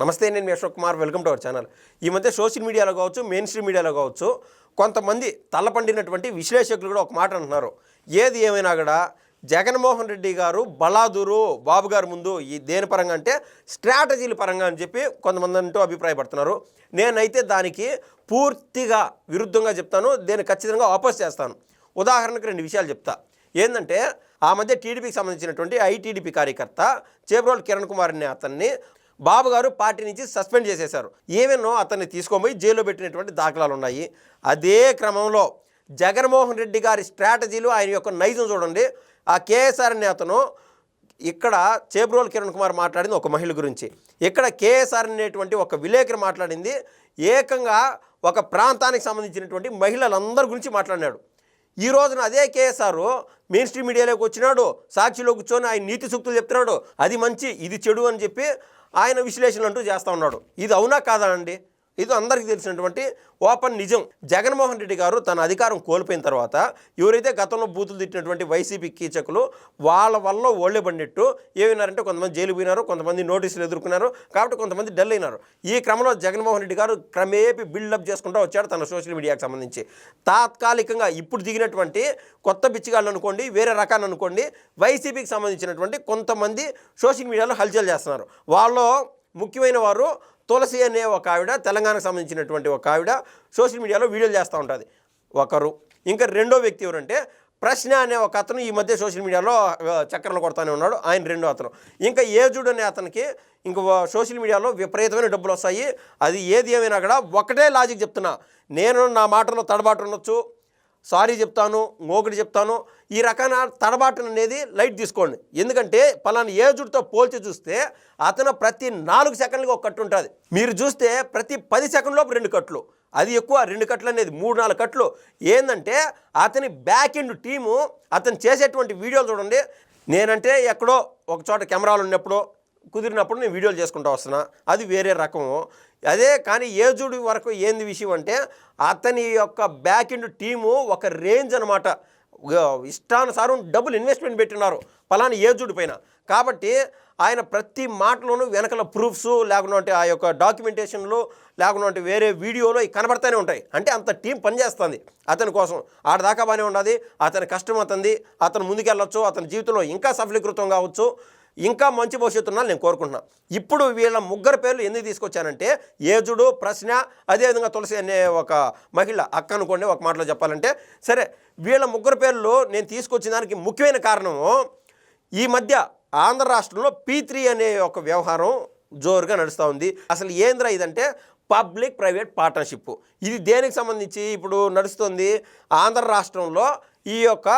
నమస్తే నేను మీ Ashok Kumar. Welcome to our channel. ఈ మధ్య సోషల్ మీడియాలో కావచ్చు మెయిన్ స్ట్రీమ్ మీడియాలో కావచ్చు కొంతమంది తల్లపండినటువంటి విశ్లేషకులు కూడా ఒక మాట అంటున్నారు. ఏది ఏమైనా కూడా జగన్మోహన్ రెడ్డి గారు బలాదూరు బాబు గారు ముందు ఈ దేని పరంగా అంటే స్ట్రాటజీల పరంగా అని చెప్పి కొంతమంది అంటూ అభిప్రాయపడుతున్నారు. నేనైతే దానికి పూర్తిగా విరుద్ధంగా చెప్తాను. దీన్ని ఖచ్చితంగా ఆపోజ్ చేస్తాను. ఉదాహరణకు రెండు విషయాలు చెప్తా. ఏంటంటే ఆ మధ్య టీడీపీకి సంబంధించినటువంటి ఐటీడీపీ కార్యకర్త చేబ్రోల్ కిరణ్ కుమార్ అనే అతన్ని బాబు గారు పార్టీ నుంచి సస్పెండ్ చేసేశారు. ఏమేనో అతన్ని తీసుకొని జైల్లో పెట్టినటువంటి దాఖలాలు ఉన్నాయి. అదే క్రమంలో జగన్మోహన్ రెడ్డి గారి స్ట్రాటజీలు ఆయన యొక్క నైజం చూడండి. ఆ కేఎస్ఆర్ అనే అతను ఇక్కడ చేబ్రోల్ కిరణ్ కుమార్ మాట్లాడింది ఒక మహిళ గురించి. ఇక్కడ కేఎస్ఆర్ అనేటువంటి ఒక విలేకరి మాట్లాడింది. ఏకంగా ఒక ప్రాంతానికి సంబంధించినటువంటి మహిళలందరి గురించి మాట్లాడినాడు. ఈ రోజున అదే కేఎస్ఆర్ మెయిన్ స్ట్రీమ్ మీడియాలోకి వచ్చినాడు సాక్షిలో కూర్చొని ఆయన నీతి సూక్తులు చెప్తున్నాడు అది మంచి ఇది చెడు అని చెప్పి ఆయన విశ్లేషణ అంటూ చేస్తూ ఉన్నాడు. ఇది అవునా కాదా అండి? ఇది అందరికీ తెలిసినటువంటి ఓపెన్ నిజం. జగన్మోహన్ రెడ్డి గారు తన అధికారం కోల్పోయిన తర్వాత ఎవరైతే గతంలో బూతులు తిట్టినటువంటి వైసీపీ కీచకులు వాళ్ళ వల్ల ఓళ్ళే పడినట్టు ఏమైనారంటే కొంతమంది జైలు పోయినారు కొంతమంది నోటీసులు ఎదుర్కొన్నారు కాబట్టి కొంతమంది డల్ అయినారు. ఈ క్రమంలో జగన్మోహన్ రెడ్డి గారు క్రమేపీ బిల్డప్ చేసుకుంటూ వచ్చాడు తన సోషల్ మీడియాకి సంబంధించి. తాత్కాలికంగా ఇప్పుడు దిగినటువంటి కొత్త బిచ్చిగాళ్ళు అనుకోండి వేరే రకాన్ని అనుకోండి వైసీపీకి సంబంధించినటువంటి కొంతమంది సోషల్ మీడియాలో హల్చల్ చేస్తున్నారు. వాళ్ళు ముఖ్యమైన వారు తులసి అనే ఒక ఆవిడ తెలంగాణకు సంబంధించినటువంటి ఒక ఆవిడ సోషల్ మీడియాలో వీడియోలు చేస్తూ ఉంటుంది. ఒకరు. ఇంకా రెండో వ్యక్తి ఎవరంటే ప్రశ్న అనే ఒక అతను ఈ మధ్య సోషల్ మీడియాలో ఆ, కొడతానే ఉన్నాడు. ఆయన రెండో అతను. ఇంకా ఏజుడు అనే అతనికి ఇంక సోషల్ మీడియాలో విపరీతమైన డబ్బులు వస్తాయి. అది ఏది ఏమైనా కూడా ఒకటే లాజిక్ చెప్తున్నా. నేను నా మాటలో తడబాటు ఉండొచ్చు. సారీ చెప్తాను ఇంకొకటి చెప్తాను. ఈ రకాన తడబాటు అనేది లైట్ తీసుకోండి. ఎందుకంటే పలానా ఏజుడితో పోల్చి చూస్తే అతను ప్రతి నాలుగు సెకండ్లకి ఒక కట్టు ఉంటుంది. మీరు చూస్తే ప్రతి పది సెకండ్లోపు రెండు కట్లు. అది ఎక్కువ రెండు కట్లు అనేది మూడు నాలుగు కట్లు. ఏంటంటే అతని బ్యాక్ ఎండ్ టీము అతను చేసేటువంటి వీడియోలు చూడండి. నేనంటే ఎక్కడో ఒక చోట కెమెరాలు ఉన్నప్పుడు కుదిరినప్పుడు నేను వీడియోలు చేసుకుంటూ వస్తున్నా. అది వేరే రకము. అదే కానీ ఏజుడి వరకు ఏంది విషయం అంటే అతని యొక్క బ్యాక్ ఎండ్ టీము ఒక రేంజ్ అనమాట ఇష్టానుసారం డబ్బులు ఇన్వెస్ట్మెంట్ పెట్టినారు పలానా ఏజుడి పైన. కాబట్టి ఆయన ప్రతి మాటలోనూ వెనకల ప్రూఫ్స్ లేకుంటే ఆ యొక్క డాక్యుమెంటేషన్లు లేకుంటే వేరే వీడియోలో కనబడతానే ఉంటాయి. అంటే అంత టీం పనిచేస్తుంది అతని కోసం. ఆడదాకా బాగానే ఉన్నది అతని కష్టం అతంది అతను ముందుకెళ్ళొచ్చు అతని జీవితంలో ఇంకా సఫలీకృతం కావచ్చు. ఇంకా మంచి భవిష్యత్తు ఉండాలని నేను కోరుకుంటున్నాను ఇప్పుడు వీళ్ళ ముగ్గురు పేర్లు ఎందుకు తీసుకొచ్చానంటే ఏజుడు ప్రశ్న అదేవిధంగా తులసి అనే ఒక మహిళ అక్క అనుకోండి ఒక మాటలో చెప్పాలంటే సరే వీళ్ళ ముగ్గురు పేర్లు నేను తీసుకొచ్చిన దానికి ముఖ్యమైన కారణము ఈ మధ్య ఆంధ్ర రాష్ట్రంలో పీ త్రీ అనే ఒక వ్యవహారం జోరుగా నడుస్తూ ఉంది. అసలు ఏంద్రా ఇదంటే పబ్లిక్ ప్రైవేట్ పార్ట్నర్షిప్. ఇది దేనికి సంబంధించి ఇప్పుడు నడుస్తుంది? ఆంధ్ర రాష్ట్రంలో ఈ యొక్క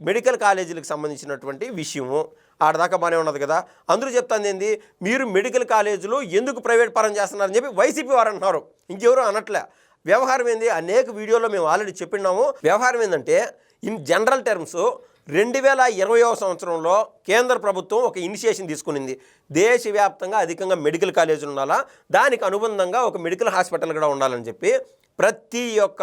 మెడికల్ కాలేజీలకు సంబంధించినటువంటి విషయము. ఆడదాకా బాగానే ఉన్నది కదా. అందరూ చెప్తాను ఏంది? మీరు మెడికల్ కాలేజీలు ఎందుకు ప్రైవేట్ పరం చేస్తున్నారని చెప్పి వైసీపీ వారు అంటున్నారు. ఇంకెవరు అనట్లే. వ్యవహారం ఏంది? అనేక వీడియోలో మేము ఆల్రెడీ చెప్పినాము వ్యవహారం ఏంటంటే ఇన్ జనరల్ టర్మ్స్ రెండు వేల ఇరవయవ సంవత్సరంలో కేంద్ర ప్రభుత్వం ఒక ఇనిషియేషన్ తీసుకునింది. దేశవ్యాప్తంగా అధికంగా మెడికల్ కాలేజీలు ఉండాలా? దానికి అనుబంధంగా ఒక మెడికల్ హాస్పిటల్ కూడా ఉండాలని చెప్పి ప్రతి ఒక్క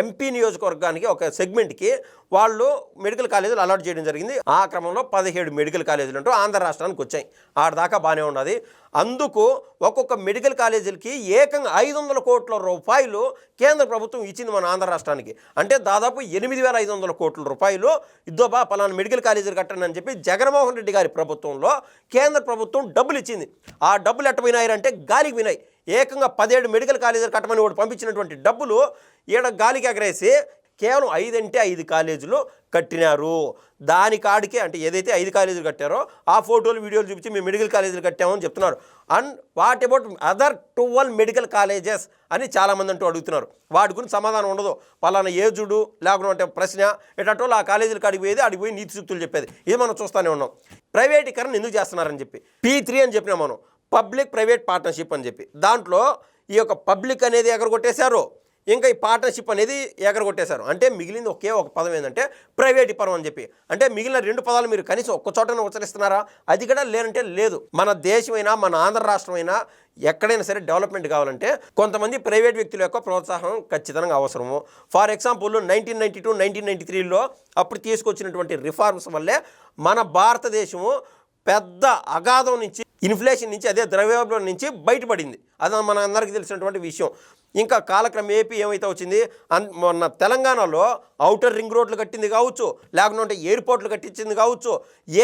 ఎంపీ నియోజకవర్గానికి ఒక సెగ్మెంట్కి వాళ్ళు మెడికల్ కాలేజీలు అలాట్ చేయడం జరిగింది. ఆ క్రమంలో పదిహేడు మెడికల్ కాలేజీలు అంటూ ఆంధ్ర రాష్ట్రానికి వచ్చాయి. ఆడదాకా బాగానే ఉన్నది. అందుకు ఒక్కొక్క మెడికల్ కాలేజీలకి ఏకంగా ఐదు వందల కోట్ల రూపాయలు కేంద్ర ప్రభుత్వం ఇచ్చింది మన ఆంధ్ర రాష్ట్రానికి. అంటే దాదాపు ఎనిమిది వేల ఐదు వందల కోట్ల రూపాయలు ఇద్దోబా పలానా మెడికల్ కాలేజీలు కట్టండి అని చెప్పి జగన్మోహన్ రెడ్డి గారి ప్రభుత్వంలో కేంద్ర ప్రభుత్వం డబ్బులు ఇచ్చింది. ఆ డబ్బులు ఎట్ట పోయినాయంటే గాలికి వినాయి ఏకంగా పదిహేడు మెడికల్ కాలేజీలు కట్టమని వాడు పంపించినటువంటి డబ్బులు ఈడ గాలికి ఎగరేసి కేవలం ఐదు ఐదు కాలేజీలు కట్టినారు. దాని కాడికే అంటే ఏదైతే ఐదు కాలేజీలు కట్టారో ఆ ఫోటోలు వీడియోలు చూపించి మేము మెడికల్ కాలేజీలు కట్టామని చెప్తున్నారు. And what about other twelve medical colleges అని చాలామంది అంటూ అడుగుతున్నారు. వాటి గురించి సమాధానం ఉండదు. పలానా ఏజుడు లేకుండా ప్రశ్న ఎటటోళ్ళు ఆ కాలేజీలకు అడిగిపోయేది అడిగిపోయి నీతి సూక్తులు చెప్పేది. ఇది మనం చూస్తూనే ఉన్నాం. ప్రైవేటీకరణ ఎందుకు చేస్తున్నారని చెప్పి. పీ త్రీ అని చెప్పినాం మనం. పబ్లిక్ ప్రైవేట్ పార్ట్నర్షిప్ అని చెప్పి. దాంట్లో ఈ యొక్క పబ్లిక్ అనేది ఎగరగొట్టేశారు. ఇంకా ఈ పార్ట్నర్షిప్ అనేది ఎగరగొట్టేశారు. అంటే మిగిలింది ఒకే ఒక పదం ఏంటంటే ప్రైవేట్ పరం అని చెప్పి. అంటే మిగిలిన రెండు పదాలు మీరు కనీసం ఒక్క చోటనే ఉచ్చరిస్తున్నారా? అది కూడా లేనంటే లేదు. మన దేశమైనా మన ఆంధ్ర రాష్ట్రమైనా ఎక్కడైనా సరే డెవలప్మెంట్ కావాలంటే కొంతమంది ప్రైవేట్ వ్యక్తుల యొక్క ప్రోత్సాహం ఖచ్చితంగా అవసరము. For example nineteen ninety two nineteen ninety త్రీలో అప్పుడు తీసుకొచ్చినటువంటి రిఫార్మ్స్ వల్లే మన భారతదేశము పెద్ద అగాధం నుంచి ఇన్ఫ్లేషన్ నుంచి అదే ద్రవ్యోల్బణం నుంచి బయటపడింది. అది మన అందరికీ తెలిసినటువంటి విషయం. ఇంకా కాలక్రమం ఏపీ ఏమైతే వచ్చింది? అన్ మొన్న తెలంగాణలో ఔటర్ రింగ్ రోడ్లు కట్టింది కావచ్చు లేకుంటే ఎయిర్పోర్ట్లు కట్టించింది కావచ్చు.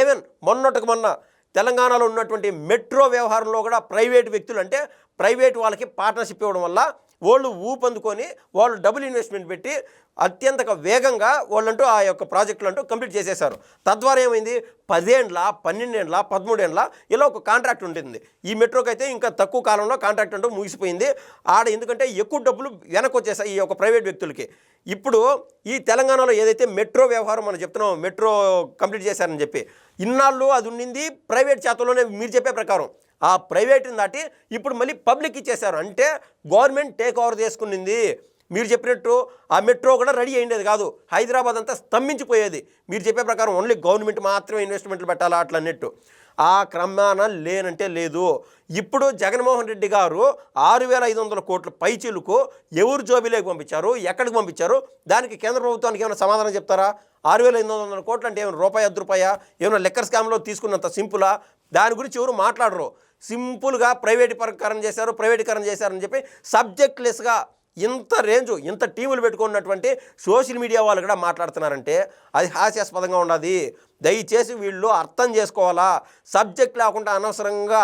ఏవెన్ మొన్నటికి మొన్న తెలంగాణలో ఉన్నటువంటి మెట్రో వ్యవహారంలో కూడా ప్రైవేట్ వ్యక్తులు అంటే ప్రైవేట్ వాళ్ళకి పార్ట్నర్షిప్ ఇవ్వడం వల్ల వాళ్ళు ఊపందుకొని వాళ్ళు డబుల్ ఇన్వెస్ట్మెంట్ పెట్టి అత్యంత వేగంగా వాళ్ళంటూ ఆ యొక్క ప్రాజెక్టులు అంటూ కంప్లీట్ చేసేశారు. తద్వారా ఏమైంది? పదేండ్ల పన్నెండేండ్ల పదమూడేండ్ల ఇలా ఒక కాంట్రాక్ట్ ఉంటుంది ఈ మెట్రోకి అయితే ఇంకా తక్కువ కాలంలో కాంట్రాక్ట్ అంటూ ముగిసిపోయింది. ఆడ ఎందుకంటే ఎక్కువ డబ్బులు వెనక్కి వచ్చేసాయి ఈ యొక్క ప్రైవేట్ వ్యక్తులకి. ఇప్పుడు ఈ తెలంగాణలో ఏదైతే మెట్రో వ్యవహారం మనం చెప్తున్నాం మెట్రో కంప్లీట్ చేశారని చెప్పి ఇన్నాళ్ళు అది ఉండింది ప్రైవేట్ చేతల్లోనే మీరు చెప్పే ప్రకారం. ఆ ప్రైవేట్ని దాటి ఇప్పుడు మళ్ళీ పబ్లిక్ ఇచ్చేశారు. అంటే గవర్నమెంట్ టేక్ ఓవర్ చేసుకునింది. మీరు చెప్పినట్టు ఆ మెట్రో కూడా రెడీ అయ్యేది కాదు. హైదరాబాద్ అంతా స్తంభించిపోయేది. మీరు చెప్పే ప్రకారం ఓన్లీ గవర్నమెంట్ మాత్రమే ఇన్వెస్ట్మెంట్లు పెట్టాలా అట్లా అన్నట్టు. ఆ క్రమాన లేనంటే లేదు. ఇప్పుడు జగన్మోహన్ రెడ్డి గారు ఆరు వేల ఐదు వందల కోట్ల పైచీలకు ఎవరు జోబీలోకి పంపించారు? ఎక్కడికి పంపించారు? దానికి కేంద్ర ప్రభుత్వానికి ఏమైనా సమాధానం చెప్తారా? ఆరు వేల ఎనిమిది వందల కోట్లు అంటే ఏమైనా రూపాయి అర్ధ రూపాయ? ఏమైనా లెక్కర్ స్కామ్లో తీసుకున్నంత సింపులా? దాని గురించి ఎవరు మాట్లాడరు. సింపుల్గా ప్రైవేటీకరణ చేశారు ప్రైవేటీకరణ చేశారని చెప్పి సబ్జెక్ట్లెస్గా ఇంత రేంజ్ ఇంత టీములు పెట్టుకున్నటువంటి సోషల్ మీడియా వాళ్ళు కూడా మాట్లాడుతున్నారంటే అది హాస్యాస్పదంగా ఉన్నది దయచేసి వీళ్ళు అర్థం చేసుకోవాలా? సబ్జెక్ట్ లేకుండా అనవసరంగా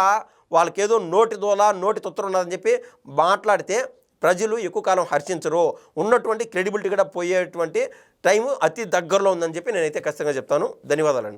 వాళ్ళకేదో నోటి దోల నోటి తొత్తరు ఉన్నదని చెప్పి మాట్లాడితే ప్రజలు ఎక్కువ కాలం హర్షించరు. ఉన్నటువంటి క్రెడిబిలిటీ కూడా పోయేటువంటి టైం అతి దగ్గరలో ఉందని చెప్పి నేనైతే ఖచ్చితంగా చెప్తాను. ధన్యవాదాలండి.